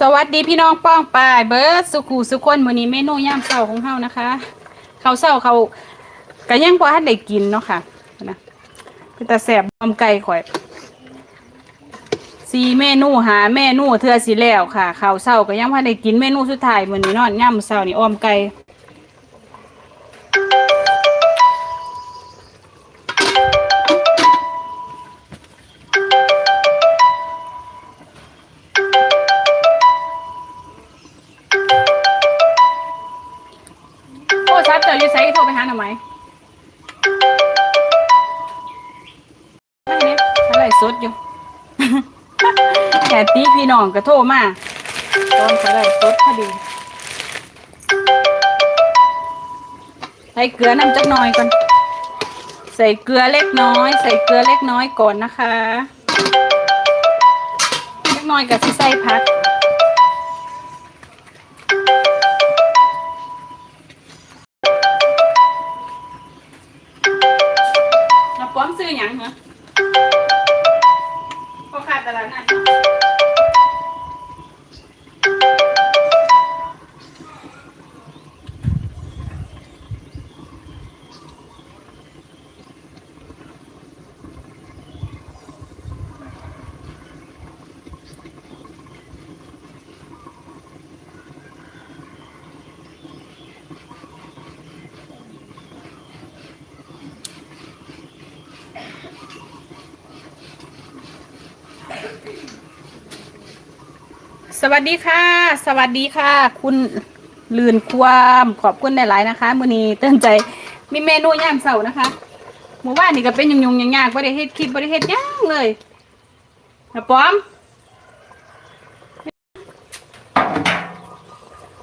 สวัสดีพี่น้องป้องปายเบิร์ดสุขูสุคนมื้อนี้เมนูย่ามเช้าของเฮานะคะเขาเศร้าเขาก็ยังบ่ทันได้กินเนาะค่ะนะเป็นตาแสบอมไก่ข่อยสีเมนูหาเมนูเทือสีแล้วค่ะเขาเศร้าก็ยังพันได้กินเมนูสุดท้ายมื้อนี้เนาะย่ามเช้านี่ออมไก่ แค่ตีพี่น้องก็โทรมาตอนเขาได้สดพอดีใส่เกลือน้ำจักหน่อยก่อน ใส่เกลือเล็กน้อย ใส่เกลือเล็กน้อยก่อนนะคะ เล็กน้อยกับที่ใส่พัก สวัสดีค่ะ สวัสดีค่ะ คุณลืนความขอบคุณหลายๆนะคะมือนี้เตือนใจมีเมนูย่างเสาร์นะคะหมู่บ้านนี่ก็เป็นยุงๆยากๆบ่ได้เฮ็ดคลิปบ่ได้เฮ็ดย่างเลยนะป้อม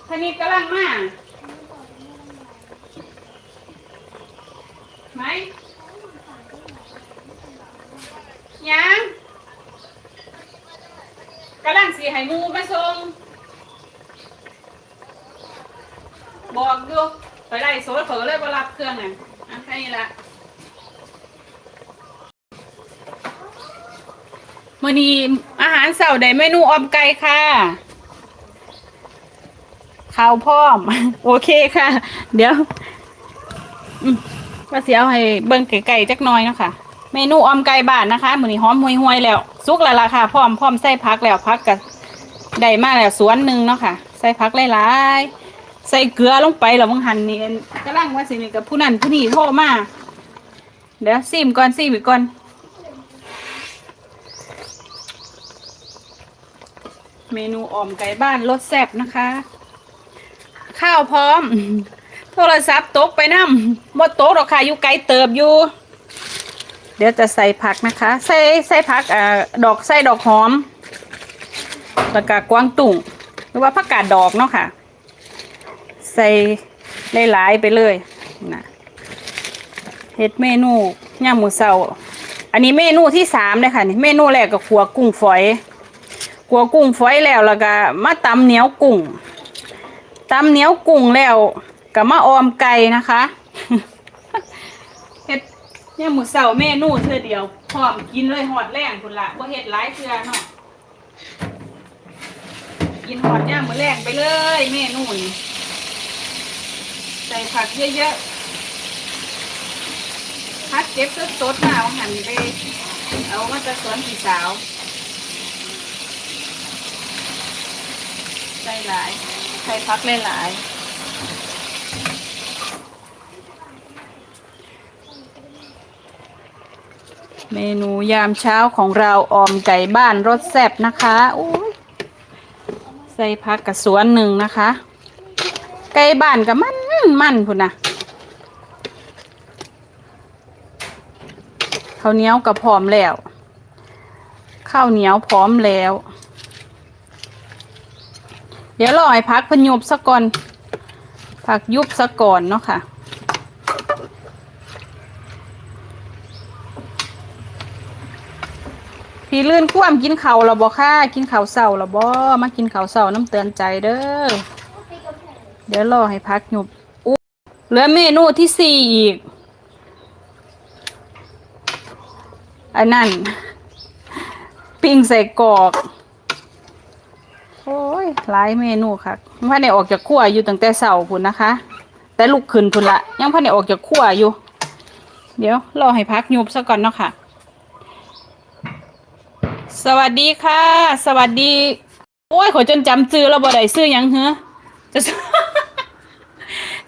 ท่านี้กำลังมาไหมยังกำลังสี ให้มูมาส่งบอกอยู่ไปไล่โซดเขาก็เลยมารับเครื่องอะอะแค่นี้ละมื่อนี้อาหารเสาร์ได้เมนูออมไก่ค่ะข้าวพร้อม โอเคค่ะ เดี๋ยวมว่าเสียเอาให้เบิ่งไก่ๆจักน้อยนะคะเมนูออมไก่บ้านนะคะ มื้อนี้หอมห่วยๆแล้ว สุกแล้วล่ะค่ะ พร้อมพร้อมใส่ผักแล้วผักกับ ได้มาแล้วสวนหนึ่งเนาะค่ะ ใส่ผักหลายๆใส่เกลือลงไปแล้วบางหันนี่กำลังว่าสินี่กับผู้นั้นผู้นี้โทรมาเดี๋ยวซิมก่อนซิมอีกก่อนเมนูอ่อมไก่บ้านรสแซ่บนะคะ ข้าวพร้อม โทรศัพท์ตกไปน้ำหมดโต๊ะหรอกค่ะอยู่ไกลเติบอยู่ เดี๋ยวจะใส่ผักนะคะ ใส่ใส่ผักอ่าดอกใส่ดอกหอม แล้วก็กวางตุ่งหรือว่าผักกาดดอกเนาะค่ะ ใส่หลายไปเลยนะเฮ็ดเมนูย่างหมูเสาอันนี้เมนูที่สามเลยค่ะนี่เมนูแรกก็ขัวกุ้งฝอยขัวกุ้งฝอยแล้วแล้วก็มาตำเหนียวกุ้งตำเหนียวกุ้งแล้วก็มาออมไก่นะคะเฮ็ดเนี่ยหมูเสาเมนูเธอเดียวพร้อมกินเลยหอดแรงคุณละบ่เฮ็ดหลายเทื่อเนาะ กินหอดย่างมือแรงไปเลยเมนูนี่ใส่ผักเยอะๆผักเก็บสดๆมาเอาหั่นไป เอามาจากสวนพี่สาว ใส่หลาย ใส่ผักหลายๆเมนูยามเช้าของเราออมไก่บ้านรสแซ่บนะคะอุ้ ส่ผักกับสวนหนึ่งนะคะ ไก่บ้านกับมันมันพุ่นนะข้าวเหนียวกับพร้อมแล้วข้าวเหนียวพร้อมแล้ว เดี๋ยวรอให้พักพนยุบซะก่อนผักยุบซะก่อนเนาะค่ะ พี่ลื่นคว่ำกินเขาวเราบ่ค่ะ กินเขาวเสาเราบ่มากินเขาวเสาน้ำเตือนใจเด้อเดี๋ยวรอให้พักหยุบอุ๊ยเหลือเมนูที่สี่อีกอันนั้นปิ้งใส่กรอกโอ้ยหลายเมนูค่ะยังพันได้ออกจากครัวอยู่ตั้งแต่เช้าพุ่นนะคะ แต่ลุกขึ้นพุ่นละยังพันได้ออกจากครัวอยู่ เดี๋ยวรอให้พักหยุบซะก่อนเนาะค่ะ สวัสดีค่ะ สวัสดี โอ้ยขอจนจำชื่อแล้วบ่ได้ซื้อหยังเหรอจะ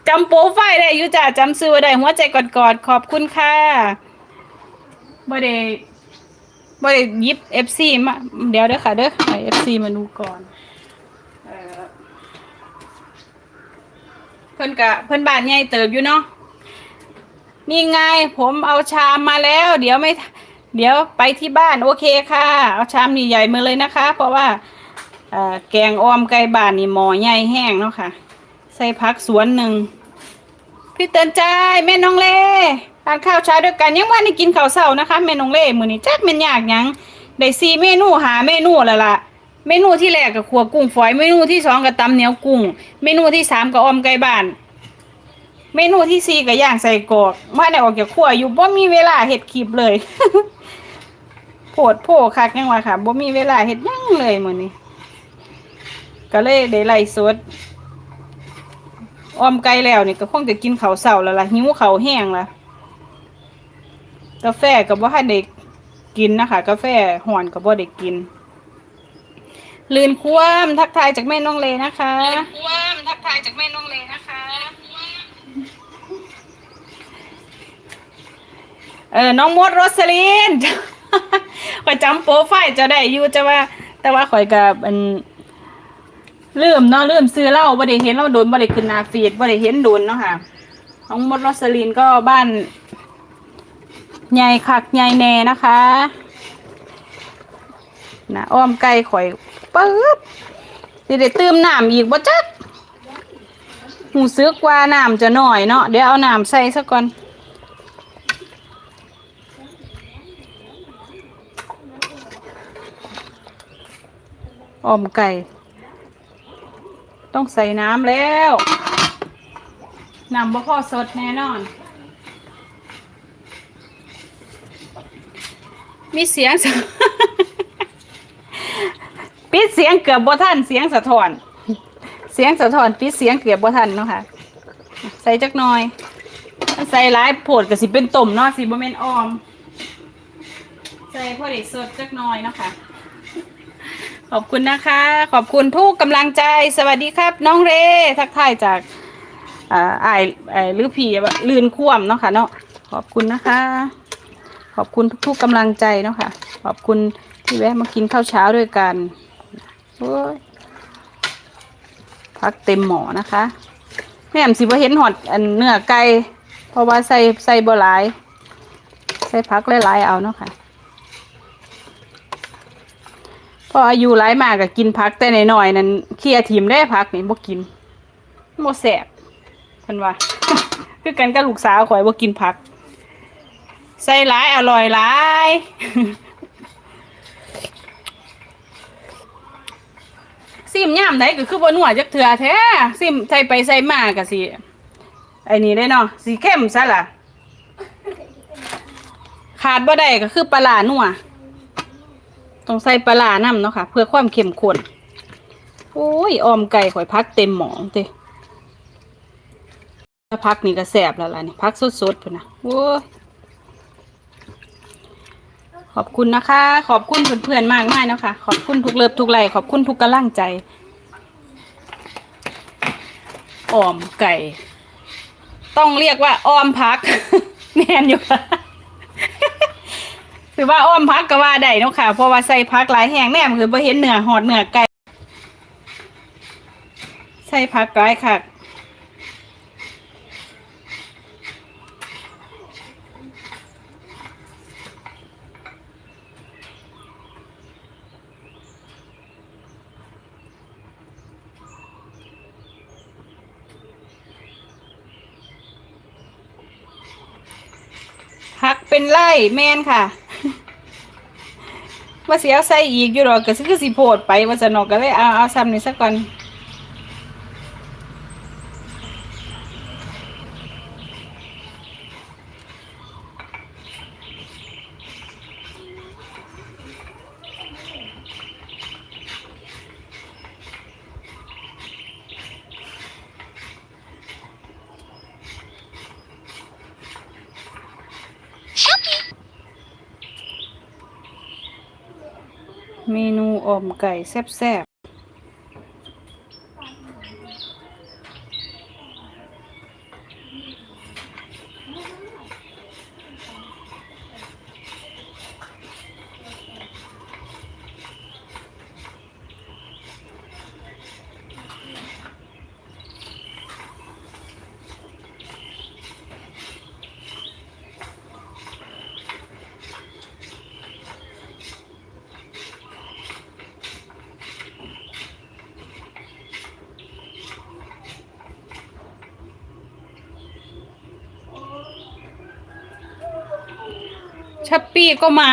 จำโปรไฟล์ได้อยู่จ้ะจำซื้อไว้ได้หัวใจกอดๆขอบคุณค่ะบ่ได้บ่ได้ยิบ FC มาเดี๋ยวเด้อค่ะเด้อให้ FC มาดูก่อนเอ่อเพิ่นกะเพิ่นบ้านใหญ่เติบอยู่เนาะนี่ไงผมเอาชามมาแล้ว เดี๋ยวไม่ เดี๋ยวไปที่บ้านโอเคค่ะ เอาชามใหญ่ๆมาเลยนะคะ เพราะว่าแกงออมไก่บ้านนี่หมอใหญ่แห้งเนาะค่ะ ใส่ผักสวนหนึ่งพี่เตือนใจแม่น้องเล่ทานข้าวเช้าด้วยกันยังว่านี่กินข้าวเช้านะคะแม่น้องเล่มือนี้จักแม่นยากยังได้สี่เมนูหาเมนูแล้วล่ะเมนูที่แรกก็ขัวกุ้งฝอยเมนูที่สองก็ตำเหนียวกุ้ง เมนูที่สามก็ออมไก่บ้าน เมนูที่สี่ก็ย่างใส่กรอกมาได้ออกจากครัวอยู่บ่มีเวลาเฮ็ดคลิปเลยโพดโพคักยังว่าค่ะบ่มีเวลาเฮ็ดยังเลยมื้อนี้ ก็เลยได้ไล่สดออมไก่แล้วนี่ก็คงจะกินข้าวเช้าแล้วล่ะหิวข้าวแห้งละกาแฟก็บ่ทันได้กินนะคะ กาแฟห่อนก็บ่ได้กิน ลื่นคว่ำทักทายจากแม่น้องเลนะคะคว่ำทักทายจากแม่น้องเลนะคะ เออน้องมดโรสลินข่อยจำโปรไฟล์จะได้อยู่จะว่า แต่ว่าข่อยกับอันลืมเนาะลืมซื้อเหล้าบ่ได้เห็นเราโดนบ่ได้ขึ้นนาฟีดบ่ได้เห็นโดนเนาะค่ะน้องมดรสลินก็บ้านใหญ่คักใหญ่แน่นะคะนะอ้อมไก่ข่อยปึ๊บสิได้ตื่มน้ำอีกบ่จักหูซึกว่าน้ำจะหน่อยเนาะเดี๋ยวเอาน้ำใส่ซะก่อน ออมไก่ ต้องใส่น้ำแล้วน้ำบ่พอสดแน่นอน มีเสียง ปิดเสียงเกือบบ่ทันเสียงสะท้อน เสียงสะท้อนปิดเสียงเกือบบ่ทันเนาะค่ะ ใส่จักหน่อยใส่หลายโผดก็สิเป็นต้มเนาะสิบ่แม่นออม ใส่พอได้สดจักหน่อยเนาะค่ะ ขอบคุณนะคะ ขอบคุณทุกกำลังใจ สวัสดีครับ น้องเร ทักทายจากอ่าไอายไอายหรือพี่ลื่นคว่ำเนาะค่ะเนาะขอบคุณนะคะ ขอบคุณทุกๆกำลังใจเนาะค่ะ ขอบคุณที่แวะมากินข้าวเช้าด้วยกันโอ้ยพักเต็มหมอนะคะ แม่มสิบ่เห็นหอดอันเนื้อไก่เพราะว่าใส่ใส่บ่หลาย ใส่พักหลายๆเอาเนาะค่ะ พออายุหลายมากก็กินพักแต่น้อยๆนั้นเคลียทีมได้พักนี่บ่กินบ่แสบเพิ่นว่าคือกันกับลูกสาวข่อยบ่กินผัก ใส่หลายอร่อยหลายซิมย่ามไหนก็คือบ่นัวจักเทื่อแท้ซิมใส่ไปใส่มาก็สิไอ้นี่ได้เนาะสีเข้มซะล่ะ ขาดบ่ได้ก็คือปลาร้านัว ต้องใส่ปลาร้าน้ำเนาะค่ะ เพื่อความเข้มข้นโอ้ยออมไก่ข่อยพักเต็มหมองเต้ถ้าพักนี่ก็แสบแล้วล่ะนี่พักสดๆพุ่นนะโอ้ยขอบคุณนะคะ ขอบคุณเพื่อนๆมากมายนะคะขอบคุณทุกเลิฟทุกไลค์ขอบคุณทุกกำลังใจออมไก่ ต้องเรียกว่าออมพักแม่นอยู่ค่ะ ถือว่าอ้อมพักก็ว่าได้เนาะค่ะ เพราะว่าใส่พักหลายแห้งแน่คือบ่เห็นเนื้อหอดเนื้อไก่ใส่พักหลายค่ะพักเป็นไร่แมนค่ะ ว่าเสียใส่อีกอยู่หรอกก็คือสิโพดไปว่าสนอกก็เลยเอาเอาซ้ำนี่สักก่อน เมนูอ่อม ไก่แซ่บ ก็มา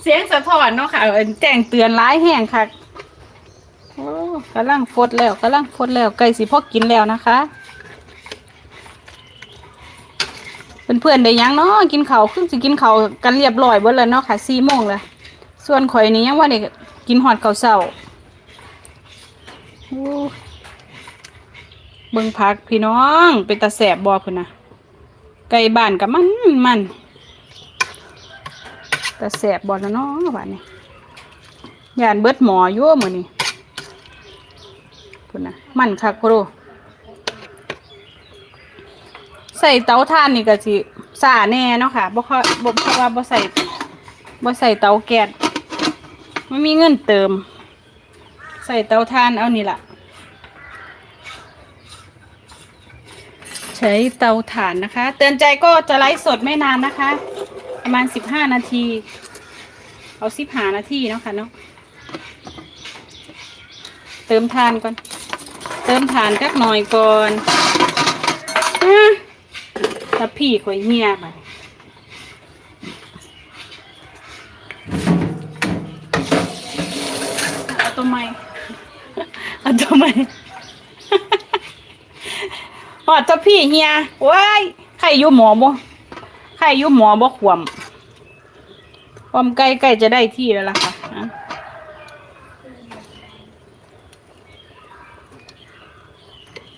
เสียงสะท้อนเนาะค่ะแจ้งเตือนร้ายแห้งค่ะโอ้กำลังฟดแล้วกำลังฟดแล้วไก่สิพอกินแล้วนะคะเพื่อนๆได้ยังเนาะกินเข้าขึ้นสิกินเข้ากันเรียบร้อยเบิดแล้วเนาะค่ะสี่โมงแล้วส่วนข่อยนี้ยังว่าได้กินหอดเขาวเช้าเบิ่งพักพี่น้องเป็นตาแสบบ่พุ่นนะไก่บ้านกับมันมัน แต่แสบบอลแล้วเนาะบ้านนี้ยานเบิดหมอยู่วมือนี้พุ่นน่ะมันคักโคโรใส่เตาถ่านนี่ก็สิซ่าแน่เนาะค่ะบ่ค่อยบ่เพราะว่าบ่ใส่บ่ใส่เตาแก๊สไม่มีเงินเติม ใส่เตาถ่านเอานี่ล่ะ ใช้เตาถ่านนะคะ เตือนใจก็จะไลฟ์สดไม่นานนะคะ ประมาณสิบห้านาที เอาสิบหานาทีเนาะค่ะเนาะเติมทานก่อน เติมทานกักหน่อยก่อนอะพี่ข่อยเงียบไปเอาตัวไม่เอาตัวไม่หอดจะพี่เฮียว้ายใครอยู่หมอบ่ ใครอยู่หมอบ่ขวมความใกล้ใกล้จะได้ที่แล้วล่ะค่ะ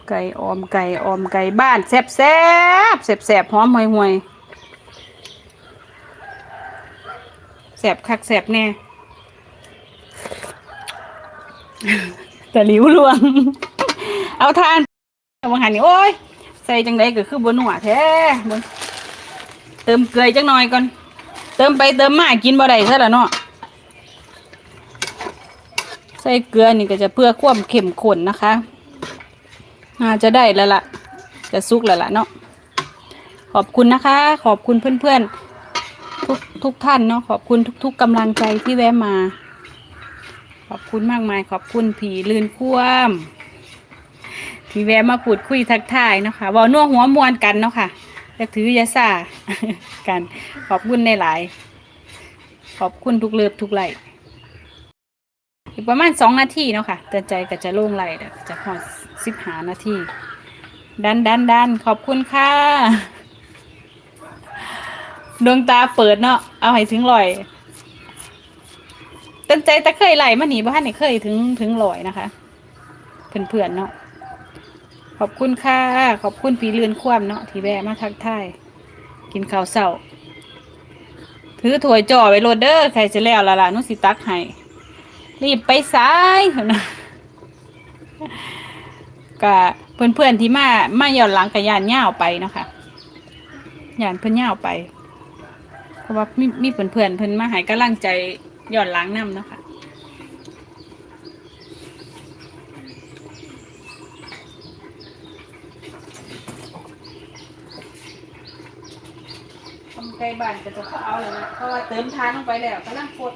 ไก่ออมไก่ออมไก่บ้านแซ่บแซ่บแซ่บแซ่บหอมห่วยห่วยแซ่บคักแซ่บแน่แต่หลิวลวง เอาทานบางหันนี่โอ้ย ใส่จังไดก็คือบนหัวแท้ เติมเกลือจังหน่อยก่อน เติมไปเติมมากินบ่ได้ซะแล้วเนาะ ใส่เกลือนี่ก็จะเพื่อความเข้มข้นนะคะน่าจะได้แล้วล่ะ จะสุกแล้วล่ะเนาะ ขอบคุณนะคะ ขอบคุณเพื่อนๆ ทุกทุกท่านเนาะ ขอบคุณทุก ๆกำลังใจที่แวะมา ขอบคุณมากมาย ขอบคุณผีลื่นคว่ำที่แวะมาพูดคุยทักทายเนาะคะเว่านัวหัวมวนกันเนาะค่ะ จะถือยาซากันขอบคุณในหลาย ขอบคุณทุกเลิฟทุกไหลค์อีกประมาณสองนาทีเนาะค่ะเตือนใจก็จะโล่งไหลจะหอดสิบหานาทีดันดันดันขอบคุณค่ะ ดวงตาเปิดเนาะเอาให้ถึงลอยตือนใจแต่เคยไหลมาหนีบ้านนี่เคยถึงถึงลอยนะคะ เพื่อนๆเนาะ ขอบคุณค่ะ ขอบคุณผีเรือนคว่ำเนาะที่แวะมาทักทายกินข้าวเสาถือถ้วจ่อไว้โรดเดอร์ใครจะแล้วละล่ะนุสิตักให้รีบไปซ้ายนะกับเพื่อนๆที่มามาย้อนหลังกับยานย่าไปเนาะค่ะยานเพื่อนย่าไป เพราะว่ามีมีเพื่อนๆเพื่อนมาหายกำลังใจย้อนหลังนำเนาะค่ะำ ไก่บ้านก็จะเขาเอาเลยนะเพราะว่าเติมทานลงไปแล้วก็นั่งกด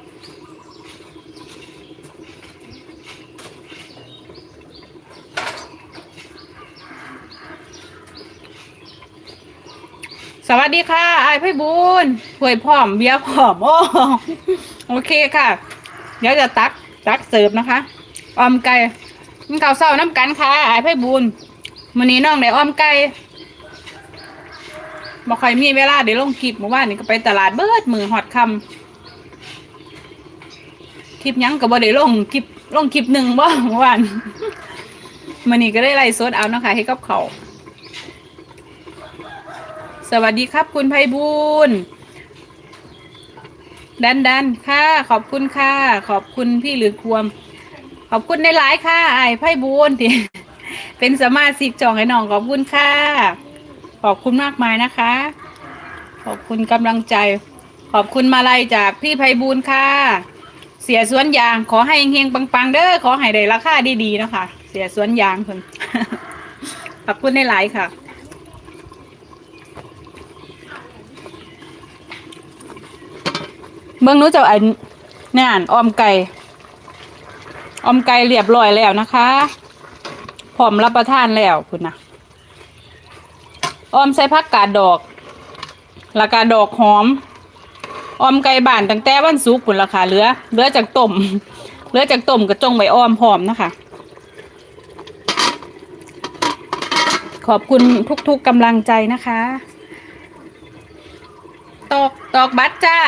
สวัสดีค่ะไอ้พี่บุญหวยผอมเบียร์ผอมโอ้โอเคค่ะ เดี๋ยวจะตักตักเสิร์ฟนะคะ ออมไก่กินข้าวเศร้าน้ำกันค่ะไอ้พี่บุญมื้อนี้น้องได้ออมไก่ บ่ค่อยมีเวลาเดี๋ยวลงคลิปเมื่อวานนี้ก็ไปตลาดเบิดมือหอดคำคลิปยังก็บ่ได้ลงคลิปลงคลิปหนึ่งบ่เมื่อวานมื้อนี้ก็ได้ไล่สดเอานาะค่ะให้กับเขาสวัสดีครับคุณไพบูลย์ดันดันค่ะขอบคุณค่ะ ขอบคุณพี่หรือควม ขอบคุณในหลายค่ะไอ้ไพ่บูนที่เป็นสมาชิกจองให้น้องขอบคุณค่ะ ขอบคุณมากมายนะคะ ขอบคุณกำลังใจ ขอบคุณมาลัยจากพี่ไพบูลค่ะ เสียสวนยางขอให้เฮงๆปังๆ เด้อขอให้ได้ราคาดีๆนะคะเสียสวนยางเพิ่นขอบคุณในหลายค่ะเมืองนู้จะอันนี่อ่านออมไก่ออมไก่เรียบร้อยแล้วนะคะพร้อมรับประทานแล้วคุณนะ ออมใส่ผักกาดดอกแล้วก็ดอกหอม ออมไก่บ้านตั้งแต่วันศุกร์คุณราคาเหลือเหลือจากต้มเหลือจากต้มก็จงไว้ออมพร้อมนะคะ ขอบคุณทุกๆกำลังใจนะคะ ตอกตอกบัตรจ้า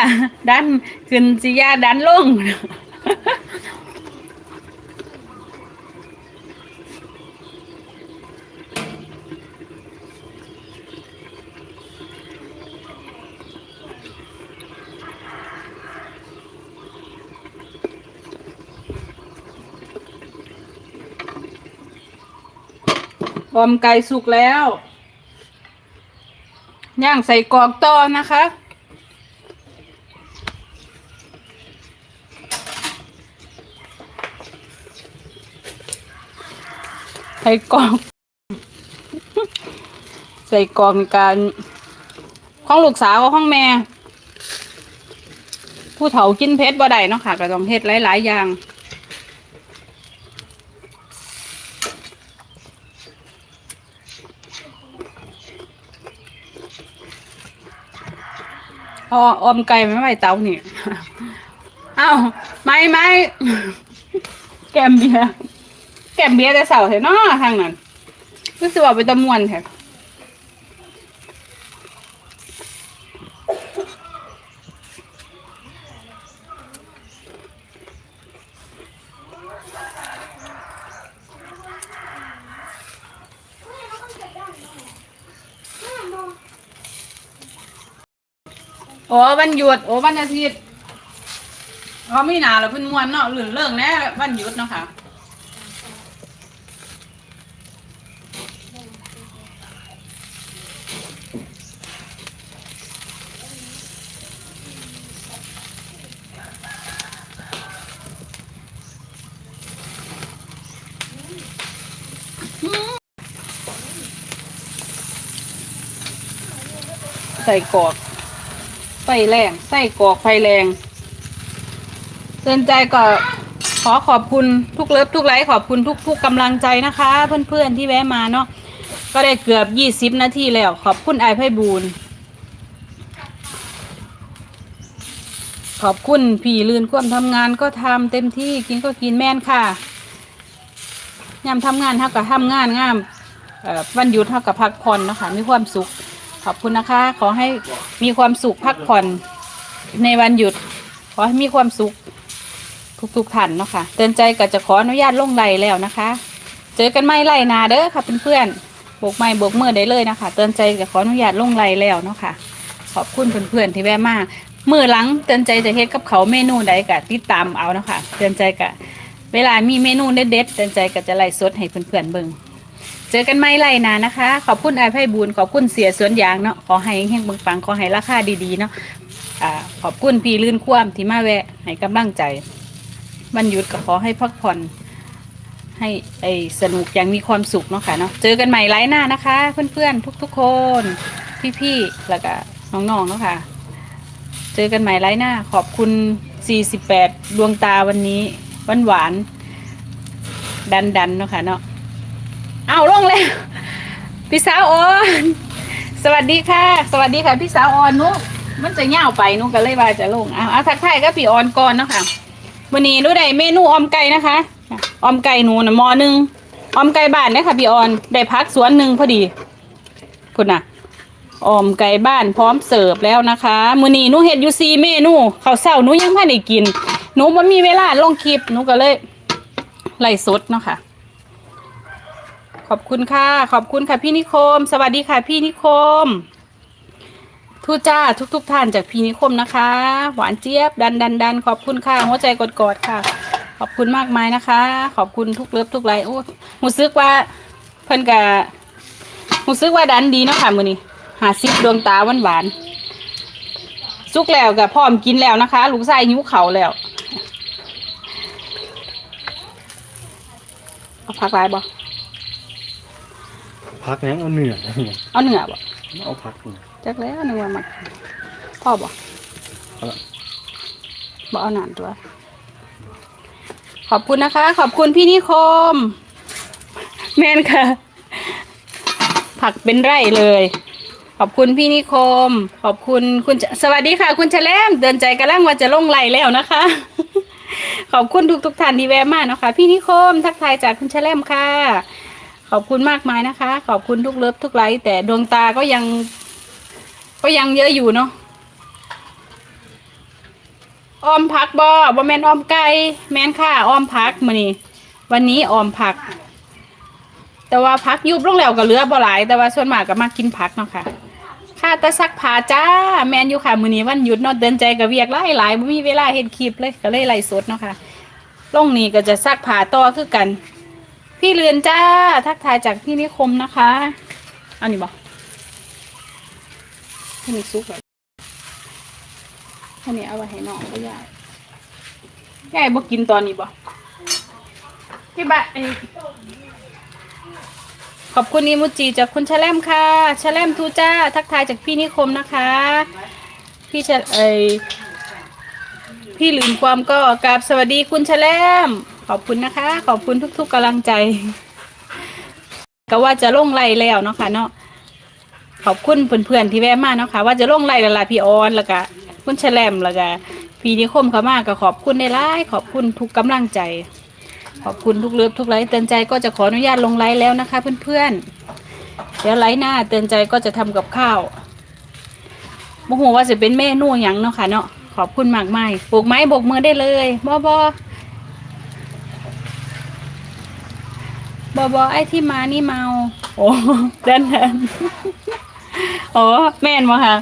ดันขึ้นสิยาดันลง อมไก่สุกแล้ว ย่างใส่กรอกต่อนะคะ ใส่กรอก ใส่กรอกการของลูกสาวกับของแม่ ผู้เฒ่ากินเพชรบ่ได้เนาะค่ะก็ต้องเฮ็ดหลาย ๆ อย่าง พอออมไก่ไม่ไหวเตานี่เอาไม่ไม่แกมเบียแกมเบียแต่เสาเถอะเนาะทางนั้นรู้สึกว่าเป็นตะมวนแท้ โอ้วันหยุดโอ้วันอาทิตย์เขาไม่หนาแล้วเพิ่นมวนเนาะหลื่นเรื่องแน่วันหยุดเนาะค่ะใส่กอก ไฟแรงใส่กรอกไฟแรงเตือนใจก็ขอขอบคุณทุกเลิฟทุกไลค์ขอบคุณทุกทุกกำลังใจนะคะ เพื่อนๆที่แวะมาเนาะก็ได้เกือบยี่สิบนาทีแล้ว ขอบคุณไอไพบูลย์ขอบคุณพี่ลื่นความทำงานก็ทำเต็มที่กินก็กินแม่นค่ะยามทำงานเท่ากับทำงานงามเอ่อวันหยุดเท่ากับพักผ่อนเนาะคะมีความสุข ขอบคุณนะคะ ขอให้มีความสุขพักผ่อนในวันหยุด ขอให้มีความสุขทุกๆท่านเนาะค่ะเตือนใจก็จะขออนุญาตลงไลแล้วนะคะ เจอกันไม่ไลนาเด้อค่ะเพื่อนๆโบกไม้โบกมือได้เลยนะคะ เตือนใจจะขออนุญาตลงไลแล้วเนาะค่ะ ขอบคุณเพื่อนๆที่แวะมามือหลังเตือนใจจะเฮ็ดกับเขาเมนูใดกะติดตามเอานะค่ะเตือนใจกะ เวลามีเมนูเด็ดๆเตือนใจก็จะไล่สดให้เพื่อนๆเบิ่ง เจอกันไม่ไล่นานะคะ ขอบคุณไอ้ไพ่บูนขอบคุณเสียสวนยางเนาะขอให้เฮงๆปังขอให้ราคาดีๆเนาะอ่าขอบคุณพี่ลื่นคว่ำที่มาแวะให้กำลังใจวันหยุดก็ขอให้พักผ่อนให้ไอสนุกอย่างมีความสุขเนาะค่ะเนาะเจอกันใหม่ไลฟ์หน้านะคะ เพื่อนๆทุกๆคนพี่ๆแล้วก็น้องๆเนาะค่ะ เจอกันใหม่ไลฟ์หน้า ขอบคุณ 48 ดวงตาวันนี้หวานดันๆเนาะค่ะเนาะ เอาลงเลยพี่สาวออนสวัสดีค่ะ สวัสดีค่ะพี่สาวออนนุมันจะเง่าวไปนุก็เลยว่าจะลงเอาเอาทักทายก็พี่ออนก่อนเนาะค่ะวันนี้นุได้เมนูออมไก่นะคะออมไก่หนูนะหมอหนึ่งออมไก่บ้านนี่ยค่ะพี่ออนได้พักสวนหนึ่งพอดีคุณนะออมไก่บ้านพร้อมเสิร์ฟแล้วนะคะมื้อนี้หนูเฮ็ดยูซีเมนูข้าวเช้าหนูยังไม่ได้กินหนูบ่มีเวลาลงคลิปหนูก็เลยไล่สดเนาะค่ะ ขอบคุณค่ะ ขอบคุณค่ะพี่นิคม สวัสดีค่ะพี่นิคม ทูจ้าทุกทุกๆท่านจากพี่นิคมนะคะ หวานเจี๊ยบดันดันดันขอบคุณค่ะหัวใจกดกอดๆค่ะ ขอบคุณมากมายนะคะ ขอบคุณทุกเลิฟทุกไลค์โอ้หูซึกว่าเพิ่นกะหูซึกว่าดันดีเนาะค่ะมือนี้หาซิบดวงตาหวานหวานๆสุกแล้วกับพร้อมกินแล้วนะคะลูกชายหิวเขาแล้วเอาผักหลายบ่ พักยังเอาเหนื่อยเอาเนื้อบ่เอาพักนี่จักแล้วนึกว่ามักพ่อบ่เอาละบ่เอาหนานตัว ขอบคุณนะคะ ขอบคุณพี่นิคม แม่นค่ะ ผักเป็นไร่เลย ขอบคุณพี่นิคม ขอบคุณคุณจะสวัสดีค่ะ คุณแฉลมเดินใจกระลังว่าจะลงไหลแล้วนะคะ ขอบคุณทุกทุกๆท่านที่แวะมาเนาะคะ พี่นิคม ทักทายจากคุณแฉลมค่ะ ขอบคุณมากมายนะคะ ขอบคุณทุกเลิฟทุกไลค์แต่ดวงตาก็ยัง ก็ยังเยอะอยู่เนาะออมผักบอบอแมนออมไก่แมนค่ะออมผักมานี่วันนี้ออมผัก แต่ว่าผักยุบลงแล้วก็เหลือบ่หลาย แต่ว่าส่วนมากก็มากินผักเนาะค่ะค่าแตะซักผ้าจ้า แมนอยู่ค่ะมือนี้วันหยุดเนาะเดินใจกับเวียกหลายหลายบ่มีเวลาเฮ็ดคลิปเลยก็เลยไล่สดเนาะค่ะลงนี้ก็จะซักผ้าต่อคือกัน พี่เรือนจ้า ทักทายจากพี่นิคมนะคะเอานี่บ่ให้มันซุกก่อนอันนี้เอาไว้ให้น้องก็ยายยายบ่กินตอนนี้บ่พี่บะเอ้ยขอบคุณอีมูจิจากคุณชะแลมค่ะชะแลมทูจ้า ทักทายจากพี่นิคมนะคะ พี่ชะเอยพี่ลืมความก็กราบสวัสดีคุณชะแลม ขอบคุณนะคะ ขอบคุณทุก ๆกำลังใจ ก็ว่าจะลงไล่แล้วเนาะค่ะเนาะขอบคุณเพื่อนๆที่แวะมาเนาะค่ะว่าจะลงไล่ละลาพี่ออนแล้วก็คุณแชลมแล้วก็พี่นิคมเขามากก็ขอบคุณในไลฟ์ขอบคุณทุกกำลังใจ ขอบคุณทุกเลิฟทุกไลฟ์เตือนใจก็จะขออนุญาตลงไลฟ์แล้วนะคะ เพื่อนๆเดี๋ยวไลฟ์หน้าเตือนใจก็จะทำกับข้าวโมโหว่าจะเป็นเมนูหยังเนาะค่ะเนาะขอบคุณมากมายปลูกไม้โบกมือได้เลยบอบอ บอบอไอ้ที่มานี่เมา โอ้เดินเดินโอ้แม่นมาค่ะ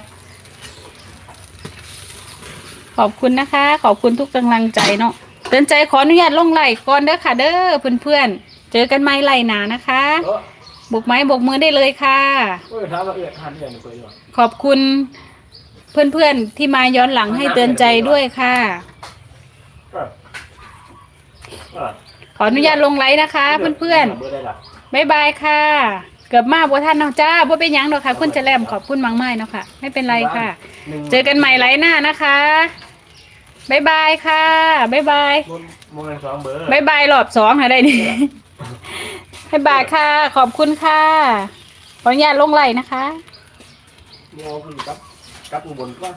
ขอบคุณนะคะ ขอบคุณทุกกำลังใจเนาะเตือนใจขออนุญาตลงไหลก่อนเด้อค่ะ เด้อเพื่อนๆ เจอกันไม่ไหลหนานะคะบกไม้บกมือได้เลยค่ะเออถามว่าเอื้อนเอื้อมันเคยอยู่ขอบคุณเพื่อนๆที่มาย้อนหลังให้เตือนใจด้วยค่ะ ออเออขออนุญาตลงไลน์นะคะ เพื่อนเบอร์ได้ละๆบ๊ายบายค่ะ เกือบมาบัวท่านเนาะจ้าบัวเป็นหยังเนาะค่ะ คุณจะแลมขอบคุณมากมายเนาะค่ะ ไม่เป็นไรค่ะ หนึ่งเจอกันใหม่ไลน์หน้านะคะบ๊ายบายค่ะบ๊ายบายมุนมุนสองเบอร์บายบายรอบสองค่ะได้ดิบายบายค่ะ ขอบคุณค่ะขออนุญาตลงไหลนะคะมัวคือกับกับอุบลก็